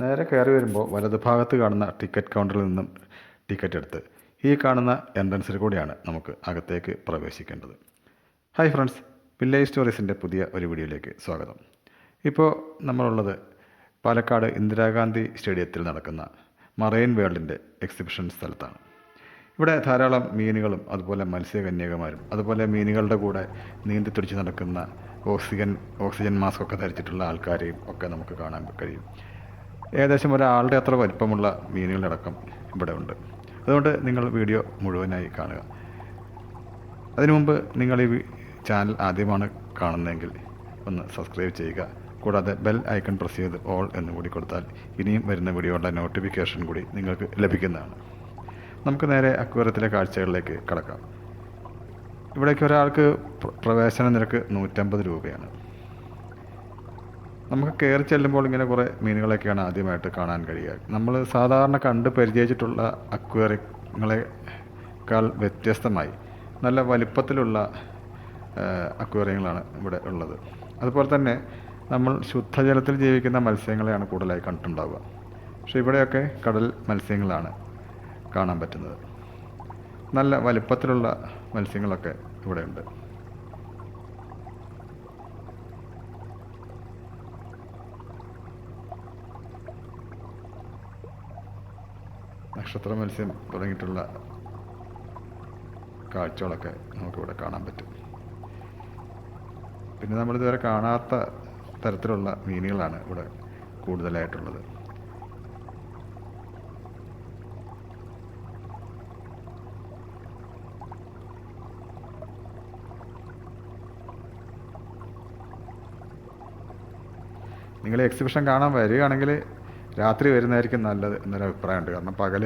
നേരെ കയറി വരുമ്പോൾ വലതുഭാഗത്ത് കാണുന്ന ടിക്കറ്റ് കൗണ്ടറിൽ നിന്നും ടിക്കറ്റ് എടുത്ത് ഈ കാണുന്ന എൻട്രൻസിൽ കൂടിയാണ് നമുക്ക് അകത്തേക്ക് പ്രവേശിക്കേണ്ടത്. ഹായ് ഫ്രണ്ട്സ് വില്ലേജ് സ്റ്റോറീസിന്റെ പുതിയ ഒരു വീഡിയോയിലേക്ക് സ്വാഗതം. ഇപ്പോൾ നമ്മളുള്ളത് പാലക്കാട് ഇന്ദിരാഗാന്ധി സ്റ്റേഡിയത്തിൽ നടക്കുന്ന മറൈൻ വേൾഡിന്റെ എക്സിബിഷൻ സ്ഥലത്താണ്. ഇവിടെ ധാരാളം മീനുകളും അതുപോലെ മത്സ്യകന്യകമാരും അതുപോലെ മീനുകളുടെ കൂടെ നീന്തി തുടിച്ച് നടക്കുന്ന ഓക്സിജൻ ഓക്സിജൻ മാസ്ക് ഒക്കെ ധരിച്ചിട്ടുള്ള ആൾക്കാരെയും ഒക്കെ നമുക്ക് കാണാൻ കഴിയും. ഏകദേശം ഒരാളുടെ അത്ര വലിപ്പമുള്ള മീനുകളടക്കം ഇവിടെ ഉണ്ട് അതുകൊണ്ട് നിങ്ങൾ വീഡിയോ മുഴുവനായി കാണുക. അതിനു മുമ്പ് നിങ്ങൾ ഈ ചാനൽ ആദ്യമാണ് കാണുന്നതെങ്കിൽ ഒന്ന് സബ്സ്ക്രൈബ് ചെയ്യുക. കൂടാതെ ബെൽ ഐക്കൺ പ്രസ് ചെയ്ത് ഓൾ എന്ന് കൂടി കൊടുത്താൽ ഇനിയും വരുന്ന വീഡിയോയുടെ നോട്ടിഫിക്കേഷൻ കൂടി നിങ്ങൾക്ക് ലഭിക്കുന്നതാണ്. നമുക്ക് നേരെ അക്വേറിയത്തിലെ കാഴ്ചകളിലേക്ക് കടക്കാം. ഇവിടേക്ക് ഒരാൾക്ക് പ്ര- പ്രവേശന നിരക്ക് നൂറ്റമ്പത് രൂപയാണ്. നമുക്ക് കയറി ചെല്ലുമ്പോൾ ഇങ്ങനെ കുറേ മീനുകളൊക്കെയാണ് ആദ്യമായിട്ട് കാണാൻ കഴിയുക. നമ്മൾ സാധാരണ കണ്ട് പരിചയിച്ചിട്ടുള്ള അക്വേറിയങ്ങളെക്കാൾ വ്യത്യസ്തമായി. നല്ല വലിപ്പത്തിലുള്ള അക്വേറിയങ്ങളാണ് ഇവിടെ ഉള്ളത്. അതുപോലെ തന്നെ നമ്മൾ ശുദ്ധജലത്തിൽ ജീവിക്കുന്ന മത്സ്യങ്ങളെയാണ് കൂടുതലായി കണ്ടിട്ടുണ്ടാവുക. പക്ഷേ ഇവിടെയൊക്കെ കടൽ മത്സ്യങ്ങളാണ് കാണാൻ പറ്റുന്നത്. നല്ല വലിപ്പത്തിലുള്ള മത്സ്യങ്ങളൊക്കെ ഇവിടെയുണ്ട്. നക്ഷത്ര മത്സ്യം തുടങ്ങിയിട്ടുള്ള കാഴ്ചകളൊക്കെ നമുക്കിവിടെ കാണാൻ പറ്റും. പിന്നെ നമ്മളിതുവരെ കാണാത്ത തരത്തിലുള്ള മീനുകളാണ് ഇവിടെ കൂടുതലായിട്ടുള്ളത്. നിങ്ങൾ എക്സിബിഷൻ കാണാൻ വരികയാണെങ്കിൽ രാത്രി വരുന്നതായിരിക്കും നല്ലത് എന്നൊരു അഭിപ്രായമുണ്ട്. കാരണം പകൽ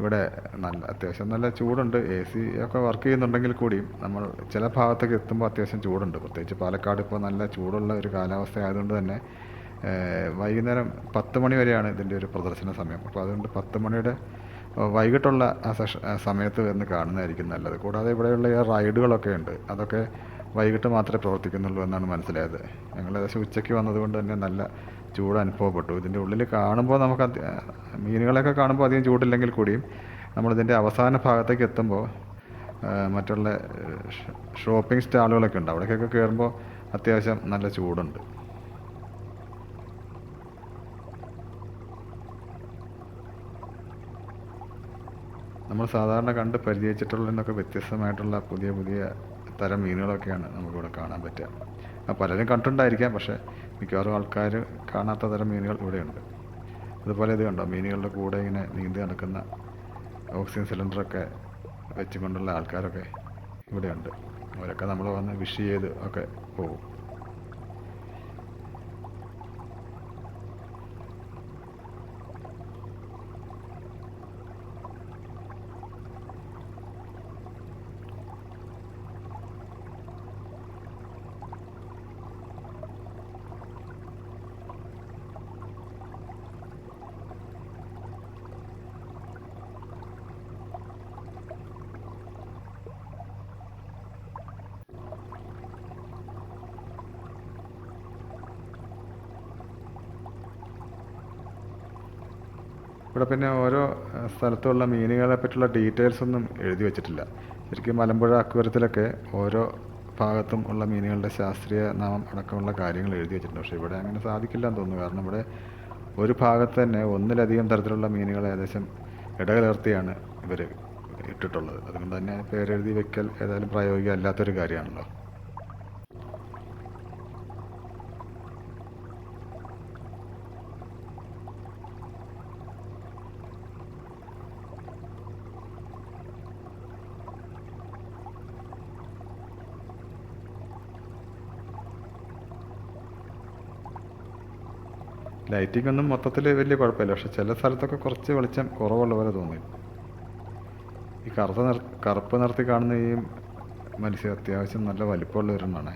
ഇവിടെ നല്ല അത്യാവശ്യം നല്ല ചൂടുണ്ട്. എ സി ഒക്കെ വർക്ക് ചെയ്യുന്നുണ്ടെങ്കിൽ കൂടിയും നമ്മൾ ചില ഭാഗത്തൊക്കെ എത്തുമ്പോൾ അത്യാവശ്യം ചൂടുണ്ട്. പ്രത്യേകിച്ച് പാലക്കാട് ഇപ്പോൾ നല്ല ചൂടുള്ള ഒരു കാലാവസ്ഥ ആയതുകൊണ്ട് തന്നെ വൈകുന്നേരം പത്ത് മണി വരെയാണ് ഇതിന്റെ ഒരു പ്രദർശന സമയം. അപ്പോൾ അതുകൊണ്ട് പത്ത് മണിയുടെ വൈകിട്ടുള്ള ആ സെഷ സമയത്ത് വന്ന് കാണുന്നതായിരിക്കും നല്ലത്. കൂടാതെ ഇവിടെയുള്ള റൈഡുകളൊക്കെ ഉണ്ട്. അതൊക്കെ വൈകിട്ട് മാത്രമേ പ്രവർത്തിക്കുന്നുള്ളൂ എന്നാണ് മനസ്സിലായത്. ഞങ്ങൾ ഏകദേശം ഉച്ചയ്ക്ക് വന്നതുകൊണ്ട് തന്നെ നല്ല ചൂട് അനുഭവപ്പെട്ടു. ഇതിന്റെ ഉള്ളിൽ കാണുമ്പോൾ നമുക്ക് മീനുകളെയൊക്കെ കാണുമ്പോൾ അധികം ചൂടില്ലെങ്കിൽ കൂടിയും നമ്മളിതിന്റെ അവസാന ഭാഗത്തേക്ക് എത്തുമ്പോൾ മറ്റുള്ള ഷോപ്പിംഗ് സ്റ്റാളുകളൊക്കെ ഉണ്ട്. അവിടേക്കൊക്കെ കയറുമ്പോൾ അത്യാവശ്യം നല്ല ചൂടുണ്ട്. നമ്മൾ സാധാരണ കണ്ട് പരിചയിച്ചിട്ടുള്ളതിൽ നിന്നൊക്കെ വ്യത്യസ്തമായിട്ടുള്ള പുതിയ പുതിയ തരം മീനുകളൊക്കെയാണ് നമുക്കിവിടെ കാണാൻ പറ്റുക. പലരും കണ്ടിട്ടുണ്ടായിരിക്കാം പക്ഷേ മിക്കവാറും ആൾക്കാർ കാണാത്ത തരം മീനുകൾ ഇവിടെയുണ്ട്. അതുപോലെ ഇത് കണ്ടോ? മീനുകളുടെ കൂടെ ഇങ്ങനെ നീന്തി നടക്കുന്ന ഓക്സിജൻ സിലിണ്ടറൊക്കെ വെച്ചുകൊണ്ടുള്ള ആൾക്കാരൊക്കെ ഇവിടെയുണ്ട്. അവരൊക്കെ നമ്മൾ വന്ന് വിഷ് ചെയ്ത് ഒക്കെ പോകും. ഇവിടെ പിന്നെ ഓരോ സ്ഥലത്തുള്ള മീനുകളെ പറ്റിയുള്ള ഡീറ്റെയിൽസ് ഒന്നും എഴുതി വെച്ചിട്ടില്ല. ശരിക്കും മലമ്പുഴ അക്വരത്തിലൊക്കെ ഓരോ ഭാഗത്തും ഉള്ള മീനുകളുടെ ശാസ്ത്രീയ നാമം അടക്കമുള്ള കാര്യങ്ങൾ എഴുതി വെച്ചിട്ടുണ്ട്. പക്ഷേ ഇവിടെ അങ്ങനെ സാധിക്കില്ല എന്ന് തോന്നുന്നു. കാരണം ഇവിടെ ഒരു ഭാഗത്ത് തന്നെ ഒന്നിലധികം തരത്തിലുള്ള മീനുകൾ ഏകദേശം ഇടകലർത്തിയാണ് ഇവർ ഇട്ടിട്ടുള്ളത്. അതുകൊണ്ട് തന്നെ പേരെഴുതി വെക്കൽ ഏതായാലും പ്രായോഗിക അല്ലാത്തൊരു കാര്യമാണല്ലോ. ലൈറ്റിംഗ് ഒന്നും മൊത്തത്തിൽ വലിയ കുഴപ്പമില്ല. പക്ഷെ ചില സ്ഥലത്തൊക്കെ കുറച്ച് വെളിച്ചം കുറവുള്ള പോലെ തോന്നി. ഈ കറുത്ത നിർ കറുപ്പ് നിർത്തി കാണുന്ന ഈ മത്സ്യം അത്യാവശ്യം നല്ല വലിപ്പമുള്ള ഒരെണ്ണമാണ്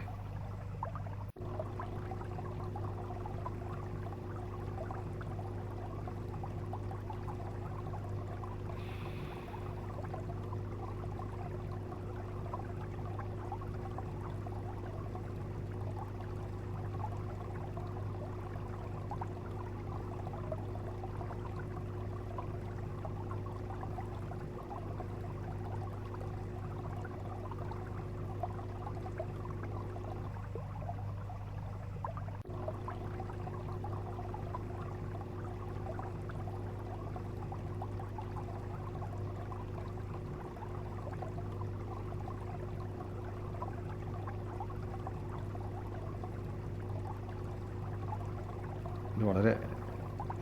ഇത് വളരെ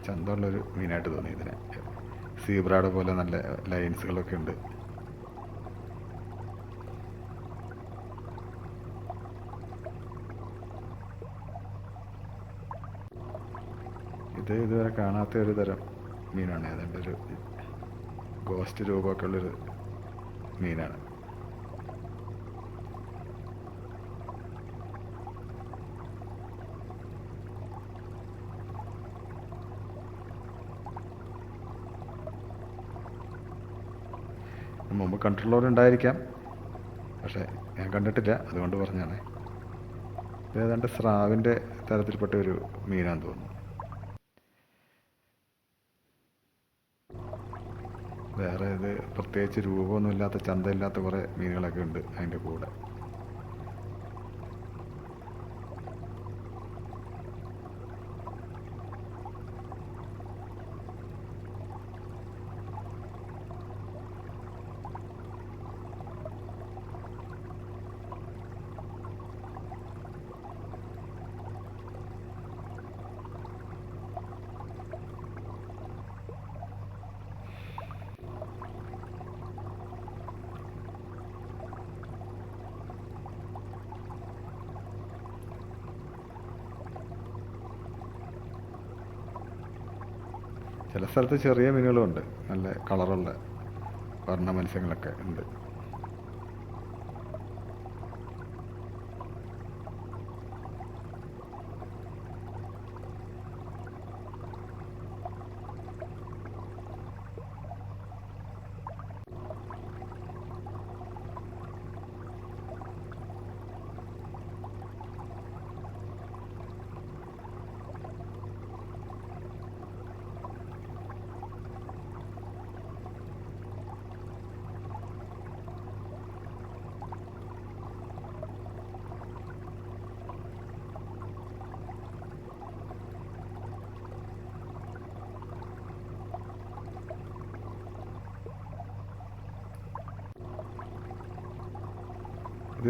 ചന്തമുള്ളൊരു മീനായിട്ട് തോന്നി ഇതിനെ. സീബ്രാഡ് പോലെ നല്ല ലൈൻസുകളൊക്കെ ഉണ്ട്. ഇത് ഇതുവരെ കാണാത്ത ഒരു തരം മീനാണ്. അതിന്റെ ഒരു ഗോസ്റ്റ് രൂപമൊക്കെ ഉള്ളൊരു മീനാണ്. മുമ്പ് കണ്ടിട്ടുള്ളവരുണ്ടായിരിക്കാം. പക്ഷേ ഞാൻ കണ്ടിട്ടില്ല അതുകൊണ്ട് പറഞ്ഞാണ് ഏതാണ്ട് സ്രാവിന്റെ തരത്തിൽപ്പെട്ട ഒരു മീനാന്ന് തോന്നുന്നു. വേറെ ഇത് പ്രത്യേകിച്ച് രൂപമൊന്നുമില്ലാത്ത ചന്തയില്ലാത്ത കുറേ മീനുകളൊക്കെ ഉണ്ട് അതിന്റെ കൂടെ. ചില സ്ഥലത്ത് ചെറിയ മീനുകളുണ്ട്. നല്ല കളറുള്ള വർണ മത്സ്യങ്ങളൊക്കെ ഉണ്ട്.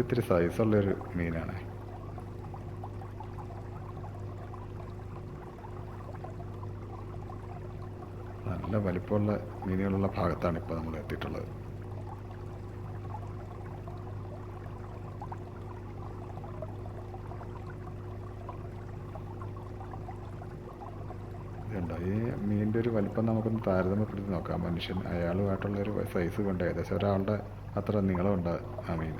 ഇത്തിരി സൈസുള്ളൊരു മീനാണ്. നല്ല വലിപ്പമുള്ള മീനുകളുള്ള ഭാഗത്താണ് ഇപ്പോൾ നമ്മൾ എത്തിയിട്ടുള്ളത്. ഈ മീനിന്റെ ഒരു വലിപ്പം നമുക്കൊന്ന് താരതമ്യപ്പെടുത്തി നോക്കാം. മനുഷ്യൻ അയാളുമായിട്ടുള്ള ഒരു സൈസ് കൊണ്ട് ഏകദേശം ഒരാളുടെ അത്ര നീളമുണ്ട് ആ മീൻ.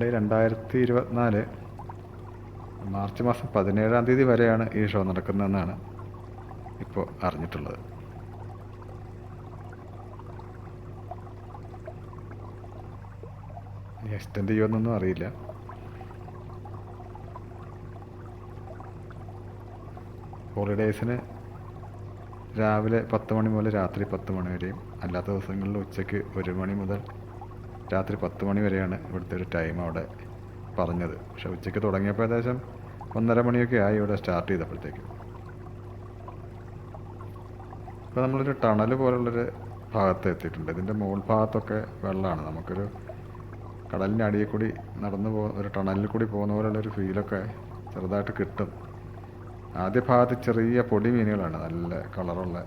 ഇവിടെ രണ്ടായിരത്തി ഇരുപത്തിനാല് മാർച്ച് മാസം പതിനേഴാം തീയതി വരെയാണ് ഈ ഷോ നടക്കുന്നതെന്നാണ് ഇപ്പോൾ അറിഞ്ഞിട്ടുള്ളത്. എക്സ്റ്റെൻഡ് ചെയ്യുമെന്നൊന്നും അറിയില്ല. ഹോളിഡേയ്സിന് രാവിലെ പത്ത് മണി മുതൽ രാത്രി പത്ത് മണി വരെയും അല്ലാത്ത ദിവസങ്ങളിൽ ഉച്ചയ്ക്ക് ഒരു മണി മുതൽ രാത്രി പത്ത് മണി വരെയാണ് ഇവിടുത്തെ ഒരു ടൈം അവിടെ പറഞ്ഞത്. പക്ഷെ ഉച്ചയ്ക്ക് തുടങ്ങിയപ്പോൾ ഏകദേശം ഒന്നര മണിയൊക്കെ ആയി ഇവിടെ സ്റ്റാർട്ട് ചെയ്തപ്പോഴത്തേക്ക്. ഇപ്പോൾ നമ്മളൊരു ടണൽ പോലുള്ളൊരു ഭാഗത്ത് എത്തിയിട്ടുണ്ട്. ഇതിന്റെ മുകൾ ഭാഗത്തൊക്കെ വെള്ളമാണ്. നമുക്കൊരു കടലിന്റെ അടിയിൽ കൂടി നടന്നു പോ ഒരു ടണലിൽ കൂടി പോകുന്ന പോലുള്ളൊരു ഫീലൊക്കെ ചെറുതായിട്ട് കിട്ടും. ആദ്യ ഭാഗത്ത് ചെറിയ പൊടി മീനുകളാണ്. നല്ല കളറുള്ള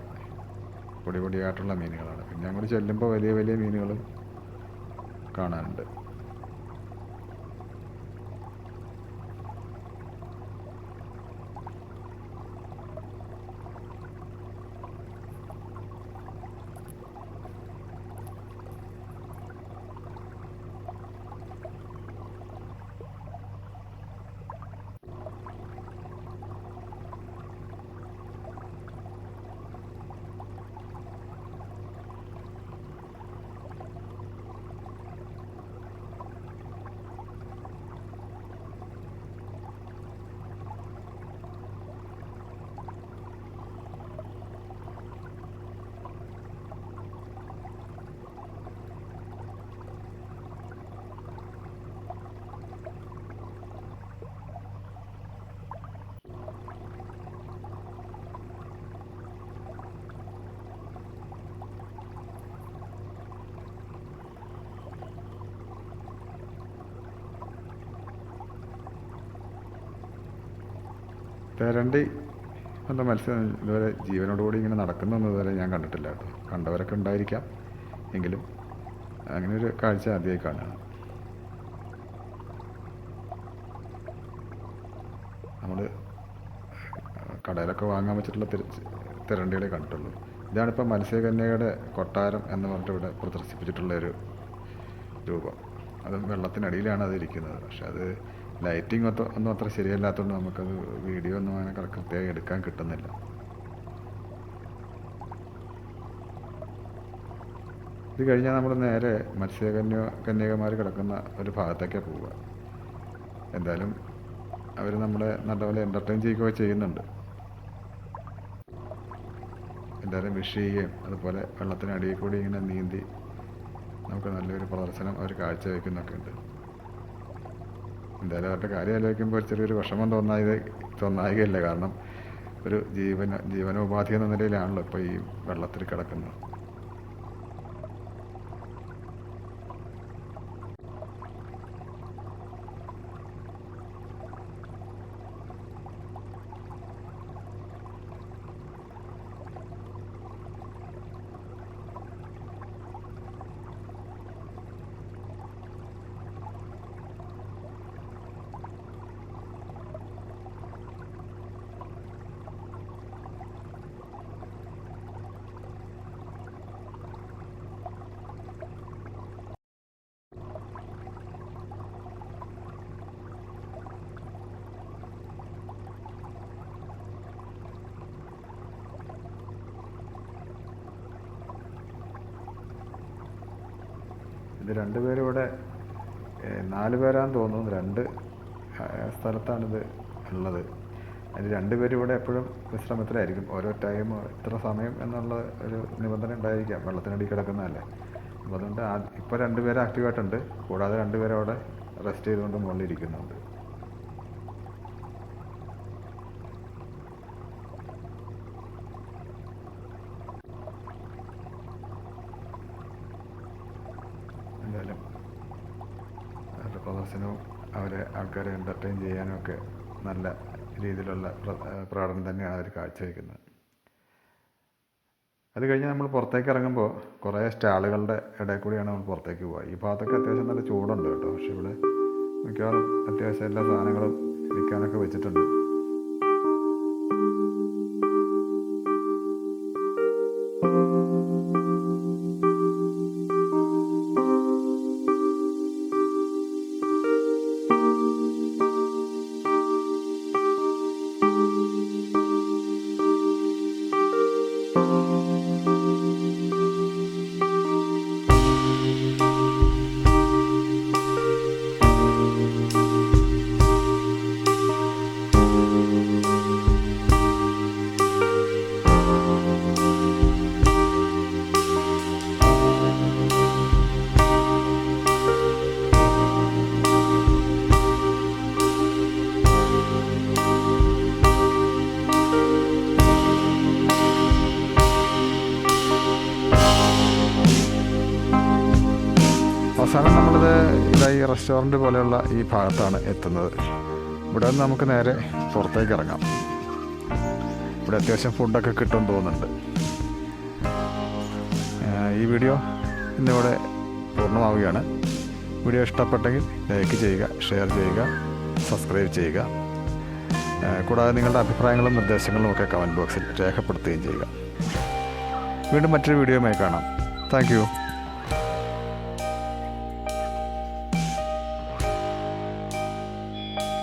പൊടി പൊടിയായിട്ടുള്ള മീനുകളാണ്. പിന്നെ അങ്ങോട്ട് ചെല്ലുമ്പോൾ വലിയ വലിയ മീനുകളും കാണാനുണ്ട്. തെരണ്ടി നല്ല മത്സ്യം ഇതുവരെ ജീവനോടുകൂടി ഇങ്ങനെ നടക്കുന്നൊന്നും ഇതുവരെ ഞാൻ കണ്ടിട്ടില്ല കേട്ടോ. കണ്ടവരൊക്കെ ഉണ്ടായിരിക്കാം. എങ്കിലും അങ്ങനെ ഒരു കാഴ്ച ആദ്യമായി കാണുകയാണ് നമ്മൾ കടയിലൊക്കെ വാങ്ങാൻ വെച്ചിട്ടുള്ള തിര തിരണ്ടികളെ കണ്ടിട്ടുള്ളൂ. ഇതാണിപ്പോൾ മത്സ്യകന്യകയുടെ കൊട്ടാരം എന്ന് പറഞ്ഞിട്ട് ഇവിടെ പ്രദർശിപ്പിച്ചിട്ടുള്ള ഒരു രൂപം. അത് വെള്ളത്തിനടിയിലാണ് അത് ഇരിക്കുന്നത് പക്ഷെ അത് ലൈറ്റിംഗ് ഒന്നും അത്ര ശരിയല്ലാത്തതുകൊണ്ട് നമുക്കത് വീഡിയോ ഒന്നും അങ്ങനെ കൃത്യമായി എടുക്കാൻ കിട്ടുന്നില്ല. ഇത് കഴിഞ്ഞാൽ നമ്മൾ നേരെ മത്സ്യകന്യ കന്യകമാർ കിടക്കുന്ന ഒരു ഭാഗത്തേക്കാണ് പോവുക. എന്തായാലും അവർ നമ്മളെ നല്ലപോലെ എന്റർടൈൻ ചെയ്യുകയൊക്കെ ചെയ്യുന്നുണ്ട്. എന്തായാലും വിഷ് ചെയ്യുകയും അതുപോലെ വെള്ളത്തിനടിയിൽ കൂടി ഇങ്ങനെ നീന്തി നമുക്ക് നല്ലൊരു പ്രദർശനം അവർ കാഴ്ചവെക്കുന്നൊക്കെ ഉണ്ട്. എന്തായാലും അവരുടെ കാര്യം ആലോചിക്കുമ്പോൾ ചെറിയൊരു വിഷമം തോന്നായത് തോന്നായികയല്ല. കാരണം ഒരു ജീവന ജീവനോപാധി എന്ന നിലയിലാണല്ലോ ഇപ്പോൾ ഈ വെള്ളത്തിൽ കിടക്കുന്നത്. ഇത് രണ്ടുപേരും ഇവിടെ നാല് പേരാന്ന് തോന്നുന്നു. രണ്ട് സ്ഥലത്താണിത് ഉള്ളത്. അതിൽ രണ്ടുപേരും ഇവിടെ എപ്പോഴും വിശ്രമത്തിലായിരിക്കും. ഓരോ ടൈം ഇത്ര സമയം എന്നുള്ള ഒരു നിബന്ധന ഉണ്ടായിരിക്കാം. വെള്ളത്തിനടി കിടക്കുന്നതല്ലേ. അപ്പോൾ അതുകൊണ്ട് ഇപ്പോൾ രണ്ടുപേരും ആക്റ്റീവായിട്ടുണ്ട് കൂടാതെ രണ്ടുപേരും അവിടെ റെസ്റ്റ് ചെയ്തുകൊണ്ട് മുകളിൽ എന്തായാലും അവരുടെ പ്രദർശനവും അവരെ ആൾക്കാരെ എന്റർടൈൻ ചെയ്യാനും ഒക്കെ നല്ല രീതിയിലുള്ള പ്രകടനം തന്നെയാണ് അവർ കാഴ്ചവെക്കുന്നത്. അത് കഴിഞ്ഞ് നമ്മൾ പുറത്തേക്ക് ഇറങ്ങുമ്പോൾ കുറേ സ്റ്റാളുകളുടെ ഇടയിൽ കൂടിയാണ് നമ്മൾ പുറത്തേക്ക് പോകുക ഈ ഭാഗത്തൊക്കെ അത്യാവശ്യം നല്ല ചൂടുണ്ട് കേട്ടോ. പക്ഷെ ഇവിടെ മിക്കവാറും അത്യാവശ്യം എല്ലാ സാധനങ്ങളും വിൽക്കാനൊക്കെ വെച്ചിട്ടുണ്ട്. റെസ്റ്റോറന്റ് പോലെയുള്ള ഈ ഭാഗത്താണ് എത്തുന്നത്. ഇവിടെ നിന്ന് നമുക്ക് നേരെ പുറത്തേക്ക് ഇറങ്ങാം. ഇവിടെ അത്യാവശ്യം ഫുഡൊക്കെ കിട്ടും തോന്നുന്നുണ്ട്. ഈ വീഡിയോ ഇന്നിവിടെ പൂർണമാവുകയാണ്. വീഡിയോ ഇഷ്ടപ്പെട്ടെങ്കിൽ ലൈക്ക് ചെയ്യുക ഷെയർ ചെയ്യുക സബ്സ്ക്രൈബ് ചെയ്യുക. കൂടാതെ നിങ്ങളുടെ അഭിപ്രായങ്ങളും നിർദ്ദേശങ്ങളും ഒക്കെ കമന്റ് ബോക്സിൽ രേഖപ്പെടുത്തുകയും ചെയ്യുക. വീണ്ടും മറ്റൊരു വീഡിയോയുമായി കാണാം. താങ്ക്